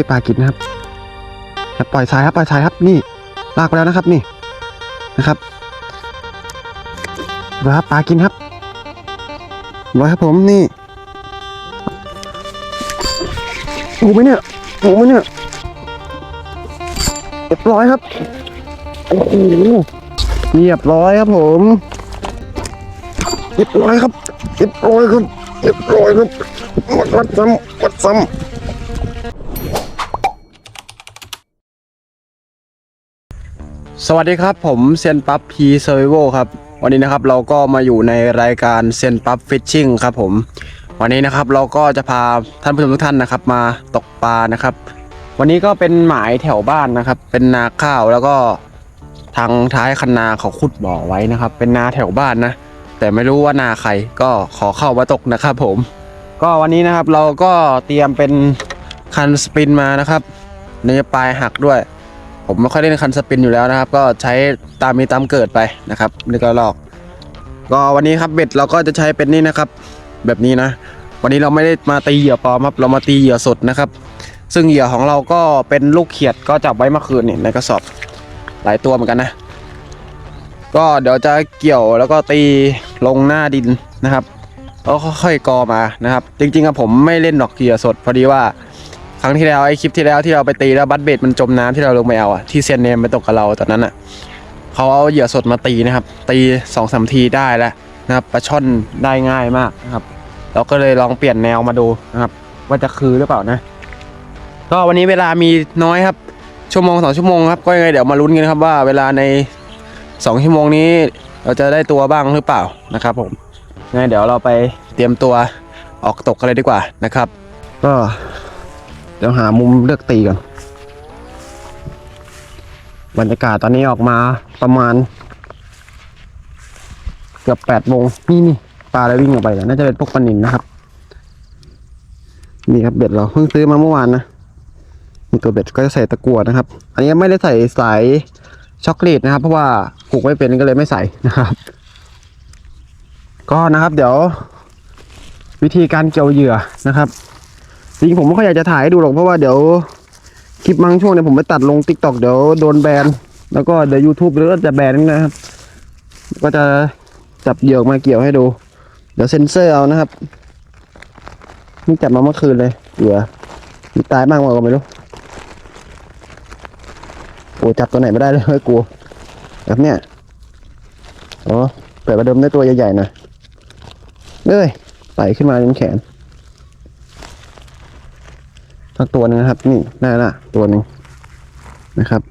ให้ปลากินนะครับครับปล่อยสายครับปล่อยสายครับนี่ลากไปแล้วนะครับนี่นะครับดูครับปลากินครับร้อยครับผมนี่โอ้ไหมเนี่ยโอ้ไหมเนี่ยเรียบร้อยครับโอ้โหเรียบร้อยครับผมเรียบร้อยครับเรียบร้อยครับเรียบร้อยครับวดวัดซ้ำวัดซ้ำ สวัสดีครับผมเซยนปั๊บพีเซอร์วิโครับวันนี้นะครับเราก็มาอยู่ในรายการเซยนปั๊บฟิชชิ่งครับผมวันนี้นะครับเราก็จะพาท่านผู้ชมทุกท่านนะครับ มาตกปลานะครับ วันนี้ก็เป็นหมายแถวบ้านนะครับ เป็นนาข้าวแล้วก็ทางท้ายคันนาเขาขุดบ่อไว้นะครับ เป็นนาแถวบ้านนะ แต่ไม่รู้ว่านาใครก็ขอเข้ามาตกนะครับ ผม ก็วันนี้นะครับเราก็เตรียมเป็นคันสปินมานะครับในปลายหักด้วย ผมไม่ค่อยเล่นคันสปินอยู่แล้วนะครับ ก็ใช้ตามมีตามเกิดไปนะครับนี่ก็ลอก ก็วันนี้ครับเบ็ดเราก็จะใช้เป็นนี่นะครับ แบบนี้นะ วันนี้เราไม่ได้มาตีเหยื่อปลอมครับ เรามาตีเหยื่อสดนะครับ ซึ่งเหยื่อของเราก็เป็นลูกเขียดก็จับไว้เมื่อคืนนี่ในกระสอบหลายตัวเหมือนกันนะ ก็เดี๋ยวจะเกี่ยวแล้วก็ตีลงหน้าดินนะครับแล้วค่อยๆกอมานะครับ จริงๆอะผมไม่เล่นดอกเหยื่อสด พอดีว่า ครั้งที่แล้วไอ้คลิปที่แล้วที่เราไปตีแล้วบัตเบดมันจมน้ำที่เราลงไปเอาอะที่เซียนเนมไปตกกับเราตอนนั้นอะเขาเอาเหยื่อสดมาตีนะครับ ตีสองสามทีได้แล้วนะครับปลาช่อนได้ง่ายมากนะครับ เราก็เลยลองเปลี่ยนแนวมาดูนะครับ ว่าจะคือหรือเปล่านะ ก็วันนี้เวลามีน้อยครับ ชั่วโมงสองชั่วโมงครับก็ยังไงเดี๋ยวมาลุ้นกันครับว่า เวลาในสองชั่วโมงนี้ เราจะได้ตัวบ้างหรือเปล่านะครับ ผมยังไงเดี๋ยวเราไปเตรียมตัวออกตกกันเลยดีกว่านะครับ ก็ เดี๋ยวหามุมเลือกตีก่อน บรรยากาศตอนนี้ออกมาประมาณ เกือบแปดโมงนี่นี่ปลาอะไรวิ่งออกไปแล้วน่าจะเป็นพวกปลานินนะครับ นี่ครับเบ็ดเราเพิ่งซื้อมาเมื่อวานนะมีตัวเบ็ดก็จะใส่ตะกั่วนะครับ อันนี้ไม่ได้ใส่สายช็อกโกแลตนะครับ เพราะว่าผูกไม่เป็นก็เลยไม่ใส่นะครับ ก็นะครับ เดี๋ยว วิธีการเกี่ยวเหยื่อนะครับ จริงผมไม่ค่อยอยากจะถ่ายให้ดูหรอกเพราะว่าเดี๋ยวคลิปบางช่วงเนี่ยผมไปตัดลง t ิ k t o k เดี๋ยวโดนแบน แล้วก็เดี๋ยว YouTube ก็จะแบนนะครับ ก็จะจับเหยื่อมาเกี่ยวให้ดู เดี๋ยวเซ็นเซอร์เอานะครับ นี่จับมาเมื่อคืนเลยเหยื่อมีตายบ้างว่าก็ไม่รู้โอ้จับตัวไหนไม่ได้เลยเฮ้ยกลัวแบบเนี้ยอ๋อเปิดประเดิมได้ตัวใหญ่ๆหน่อยเอ้ยไต่ขึ้นมาจนแขน สักตัวหนึงนะครับ นี่ได้ละตัวหนึ่งนะครับ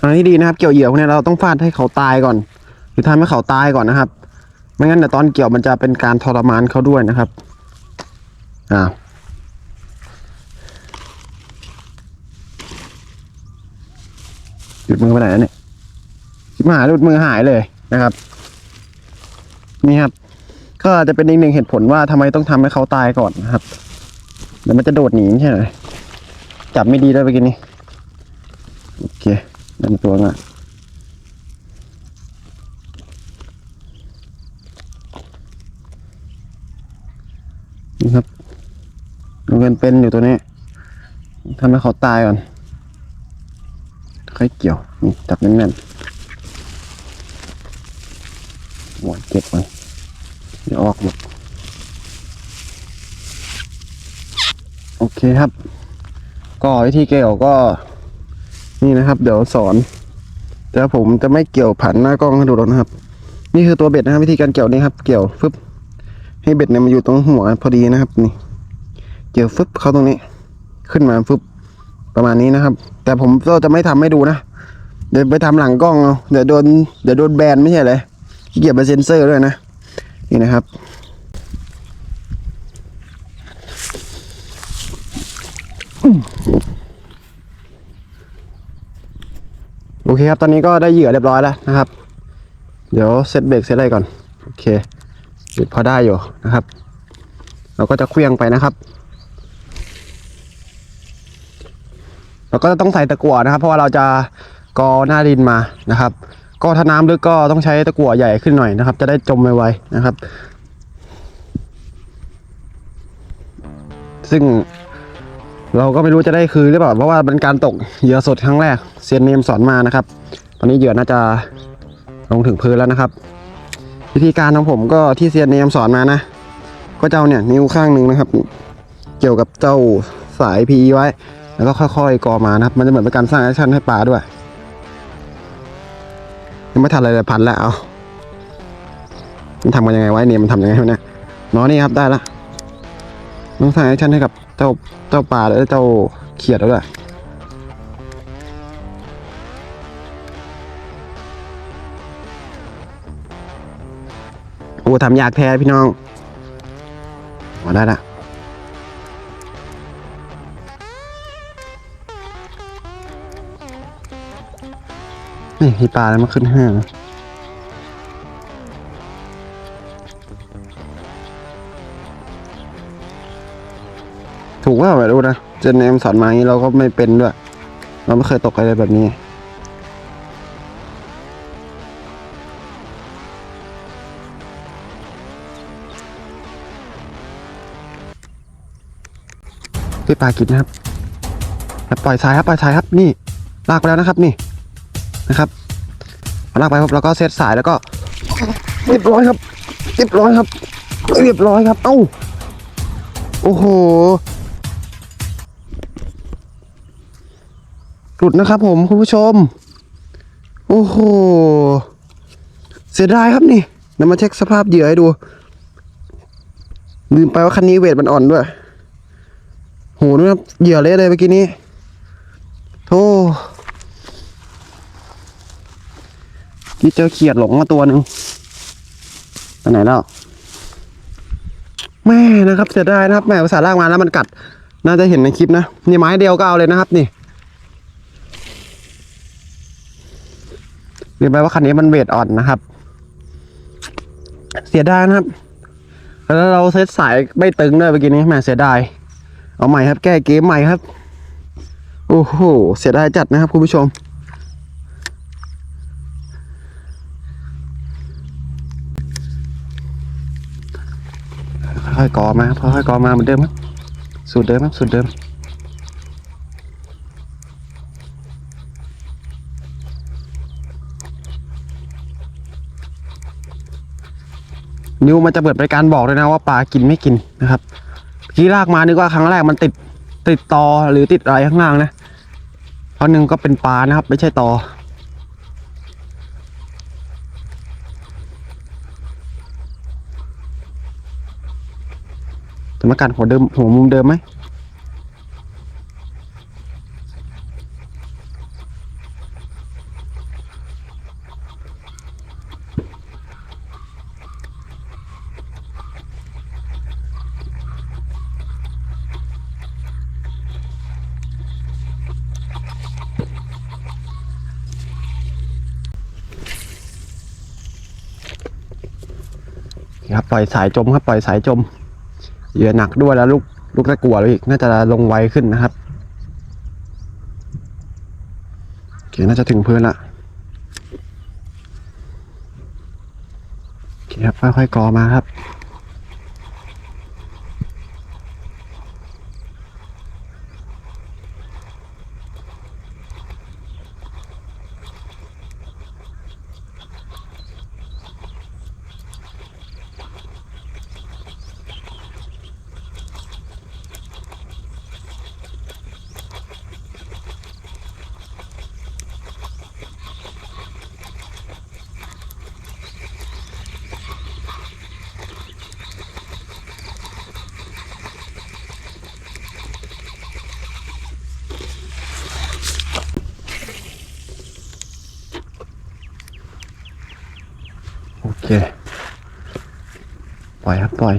ทางที่ดีนะครับ เกี่ยวเหยื่อพวกนี้เราต้องฟาดให้เขาตายก่อน หรือทำให้เขาตายก่อนนะครับ ไม่งั้นเดี๋ยวตอนเกี่ยวมันจะเป็นการทรมานเขาด้วยนะครับอ่าหยุดมือไปไหนแล้วเนี่ยหายหลุดมือหายเลยนะครับ นี่ครับ ก็จะเป็นอีกหนึ่งเหตุผลว่าทำไมต้องทำให้เขาตายก่อนนะครับเดี๋ยวมันจะโดดหนีใช่ไหมจับไม่ดีด้วยไปกินนี่โอเคดันตัวง่ะนี่ครับดูเงินเป็นอยู่ตัวนี้ทำให้เขาตายก่อนค่อยเกี่ยวนี่จับแน่นๆหัวเก็บมันเดี๋ย ออกหมดโอเคครับ ก็วิธีเกี่ยวก็ นี่นะครับ เดี๋ยวสอน แต่ผมจะไม่เกี่ยวผันหน้ากล้องให้ดูหรอกนะครับ นี่คือตัวเบ็ดนะครับ วิธีการเกี่ยวนี่ครับ เกี่ยวฟึบให้เบ็ดเนี่ยมันอยู่ตรงหัวพอดีนะครับ นี่ เกี่ยวฟึบเข้าตรงนี้ ขึ้นมาฟึบประมาณนี้นะครับ แต่ผมก็จะไม่ทำให้ดูนะเดี๋ยวไปทำหลังกล้องเอาเดี๋ยวโดนเดี๋ยวโดนแบนไม่ใช่เลยเกี่ยจไปเซ็นเซอร์ด้วยนะ นี่นะครับ โอเคครับ ตอนนี้ก็ได้เหยื่อเรียบร้อยแล้วนะครับ เดี๋ยวเซตเบรกเซตอะไรก่อน โอเคหยุดพอได้อยู่นะครับ เราก็จะเคลี้ยงไปนะครับ เราก็จะต้องใส่ตะกั่วนะครับ เพราะว่าเราจะกอหน้าดินมานะครับ ก็ถ้าน้ำลึกก็ต้องใช้ตะกั่วใหญ่ขึ้นหน่อยนะครับ จะได้จมไวๆนะครับ ซึ่งเราก็ไม่รู้จะได้คืนหรือเปล่าเพราะว่าเป็นการตกเหยื่อสดครั้งแรกเซียนเนมสอนมานะครับ ตอนนี้เหยื่อน่าจะลงถึงพื้นแล้วนะครับ วิธีการของผมก็ที่เซียนเนมสอนมานะ ก็เจะเอาเนี่ยนิ้วข้างหนึ่งนะครับ เกี่ยวกับเจ้าสาย PE ไว้ แล้วก็ค่อยๆกอมานะครับ มันจะเหมือนเป็นการสร้างแอคชั่นให้ปลาด้วย ยังไม่ทันอะไรเลยพันแล้วเอามันทำกันยังไงไว้เนี่ยมันทำยังไงวะเนี่ยน้อนี่ครับได้ละต้องสร้างแอคชั่นให้กับเจ้าเจ้าปลาและเจ้าเขียดแล้วด้วยโอ้ทำยากแท้พี่น้องมาได้ละ นี่มีปลาแล้วมาขึ้นห้าถูกว่าไม่รู้นะ เจนเนมสอนมาอย่างนี้เราก็ไม่เป็นด้วย เราไม่เคยตกอะไรแบบนี้พี่ปลากินนะครับแล้วปล่อยสายครับปล่อยสายครับนี่ ลากไปแล้วนะครับนี่ นะครับเอาลากไปครับแล้วก็เซตสายแล้วก็เรียบร้อยครับเรียบร้อยครับ เรียบร้อยครับ เอ้าโอ้โหหลุดนะครับผมคุณผู้ชม โอ้โห เสียดายครับนี่เดี๋ยวมาเช็คสภาพเหยื่อให้ดู ลืมไปว่าคันนี้เวทมันอ่อนด้วย โหนะครับเหยื่อเละเลยเมื่อกี้นี้ โธ่ กี้เจอเขียดหลงมาตัวหนึ่งไปไหนแล้ว แม่นะครับเสียดายนะครับแม่ภาษาลากมาแล้วมันกัด น่าจะเห็นในคลิปนะนี่ไม้เดียวก็เอาเลยนะครับ นี่เรียนไปว่าคันนี้มันเวทอ่อนนะครับ เสียดายนะครับ แล้วเราเซตสายไม่ตึงด้วยเมื่อกี้นี้แม่เสียดาย เอาใหม่ครับ แก้เกมใหม่ครับ โอ้โห เสียดายจัดนะครับคุณผู้ชม ค่อยๆกอมาค่อยๆกอมาเหมือนเดิมครับสูตรเดิมครับสูตรเดิมนิวมันจะเปิดบริการบอกเลยนะว่าปลากินไม่กินนะครับที่ลากมานึกว่าครั้งแรกมันติดติดตอหรือติดอะไรข้างล่างนะเพราะหนึ่งก็เป็นปลานะครับ ไม่ใช่ตอ จะมากัดหัวเดิมหัวมุมเดิมไหมครับปล่อยสายจมครับปล่อยสายจม เหยื่อหนักด้วยแล้วลูกลูกตะกัวเลยอีกน่าจะลงไวขึ้นนะครับโอเคน่าจะถึงพื้นละโอเคครับค่อยๆกอมาครับ โอเค ปล่อยครับปล่อย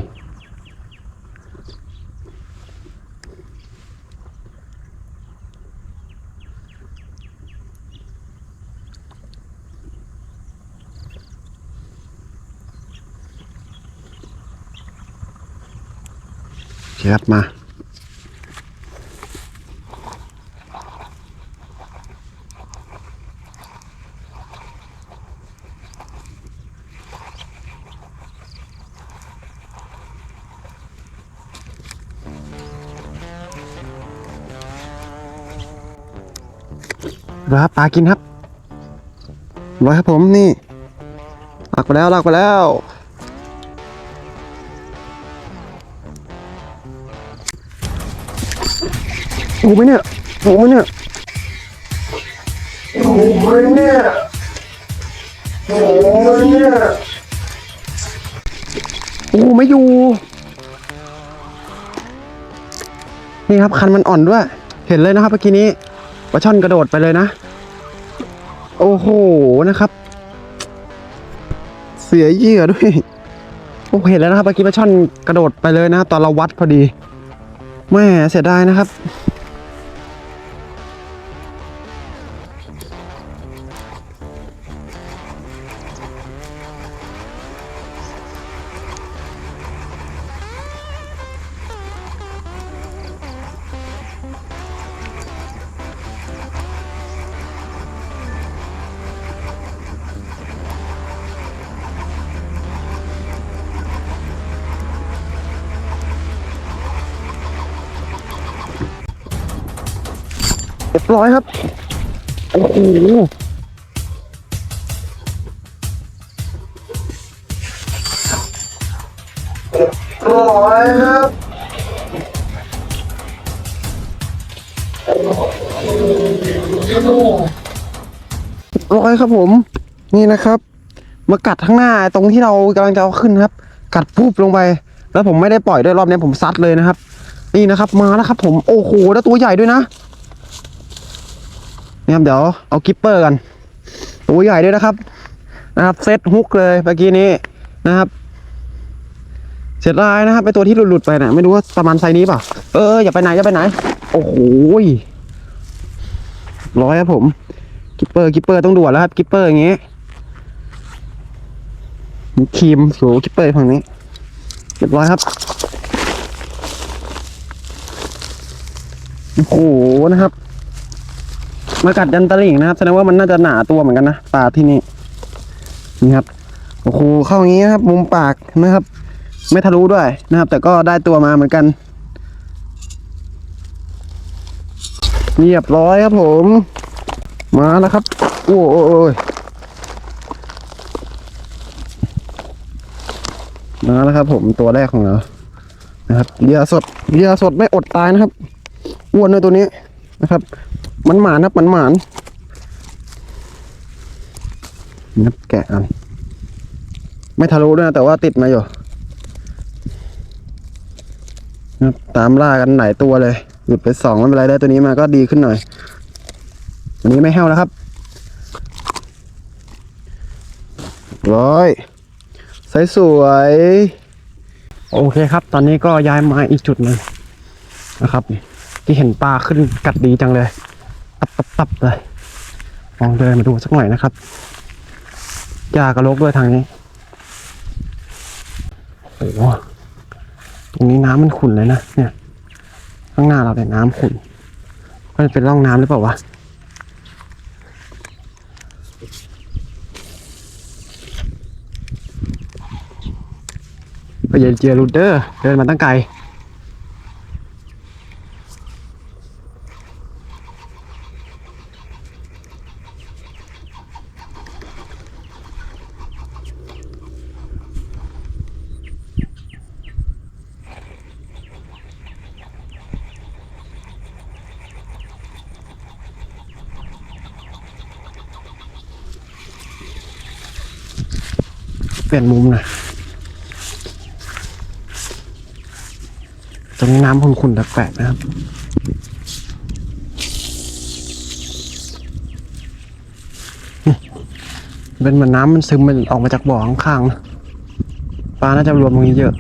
ครับมา ครับปลากินครับร้อยครับผมนี่ลากไปแล้วลากไปแล้วโอ้ไหมเนี่ยโอ้ไหมเนี่ยโอ้ไหมเนี่ยโอ้ไหมเนี่ยโอ้ไม่อยู่ นี่ครับคันมันอ่อนด้วย เห็นเลยนะครับเมื่อกี้นี้ ปลาช่อนกระโดดไปเลยนะ โอ้โหนะครับ เสียเหยื่อด้วยโอ้เห็นแล้วนะครับเมื่อกี้ปลาช่อนกระโดดไปเลยนะครับตอนเราวัดพอดีแม่เสียดายนะครับ รียบร้อยครับ โอ้โหร้อยครับร้อยครับผม นี่นะครับ มากัดข้างหน้าตรงที่เรากำลังจะเอาขึ้นครับ กัดปุ๊บลงไป แล้วผมไม่ได้ปล่อยด้วยรอบนี้ผมซัดเลยนะครับ นี่นะครับ มาแล้วครับ ผมโอ้โหแล้วตัวใหญ่ด้วยนะ นี่ครับเดี๋ยวเอากิปเปอร์กันตัวใหญ่ด้วยนะครับ นะครับเซตฮุกเลยเมื่อกี้นี้นะครับเสียดายนะครับไอตัวที่หลุดๆไปนะไม่รู้ว่าประมาณไซนี้เปล่าเอออย่าไปไหนอย่าไปไหน โอ้โหร้อยครับผมกิปเปอร์กิปเปอร์ต้องด่วนแล้วครับกิปเปอร์อย่างงี้ครีมโหกิปเปอร์ฝั่งนี้เรียบร้อยครับโอ้โหนะครับ มากัดยันตะลิ่งนะครับแสดงว่ามันน่าจะหนาตัวเหมือนกันนะปลาที่นี่นี่ครับโอ้โหเข้าอย่างนี้นะครับ มุมปากนะครับ ไม่ทะลุด้วยนะครับ แต่ก็ได้ตัวมาเหมือนกันเรียบร้อยครับผม มาแล้วครับ โอ้โอ้โอ้ยมาแล้วครับ ผมตัวแรกของเรานะครับเหยื่อสดเหยื่อสดไม่อดตายนะครับอ้วนเลยตัวนี้นะครับ มันหมานครับมันหมานนับแกะกัน ไม่ทะลุด้วยนะแต่ว่าติดมาอยู่นับตามล่ากันหลายตัวเลยหยุดไปสองไม่เป็นไรได้ตัวนี้มาก็ดีขึ้นหน่อย วันนี้ไม่แห้วแล้วครับ ร้อยสวยสวย โอเคครับ ตอนนี้ก็ย้ายมาอีกจุดหนึ่งนะครับ ที่เห็นปลาขึ้นกัดดีจังเลย ตับตับตับเลยลองเดินมาดูสักหน่อยนะครับหญ้ากระโลกด้วยทางนี้โอ้โหตรงนี้น้ำมันขุ่นเลยนะเนี่ย ข้างหน้าเราเนี่ยน้ำขุ่นมันเป็นร่องน้ำหรือเปล่าวะก็อย่าเจอรูเดอร์เดินมาตั้งไกล ลี่ยนมุมหน่อยตรงนี้น้ำขุ่นๆแปลกๆนะครับเป็นเหมือนน้ำมันซึมมันออกมาจากบ่อข้างๆนะปลาน่าจะรวมตรงนี้เยอะ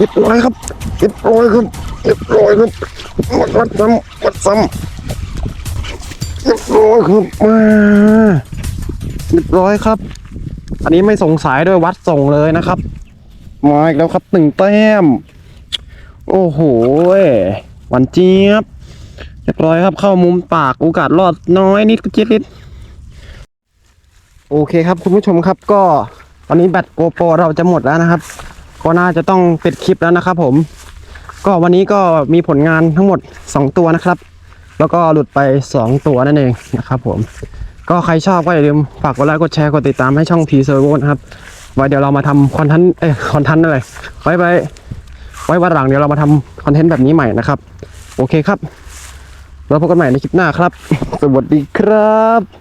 เรียบร้อยครับเรียบร้อยครับเรียบร้อยครับวัดวัดซ้ำวัดซ้ำเรียบร้อยครับมาเรียบร้อยครับ อันนี้ไม่สงสัยด้วยวัดส่งเลยนะครับมาอีกแล้วครับหนึ่งแต้ม โอ้โหหวานเจี๊ยบเรียบร้อยครับเข้ามุมปากโอกาสรอดน้อยนิดก็เจี๊ยดนิดโอเคครับคุณผู้ชมครับก็ ตอนนี้แบตโกโปรเราจะหมดแล้วนะครับ ก็น่าจะต้องปิดคลิปแล้วนะครับผม ก็วันนี้ก็มีผลงานทั้งหมด 2 ตัวนะครับ แล้วก็หลุดไป 2 ตัวนั่นเองนะครับผม ก็ใครชอบก็อย่าลืมฝากกดไลค์กดแชร์กดติดตามให้ช่อง P Servo นะครับไว้เดี๋ยวเรามาทำคอนเทนต์เอ้ยคอนเทนต์อะไรไว้ไว้ไว้วันหลังเดี๋ยวเรามาทำคอนเทนต์แบบนี้ใหม่นะครับ โอเคครับ แล้วพบกันใหม่ในคลิปหน้าครับ สวัสดีครับ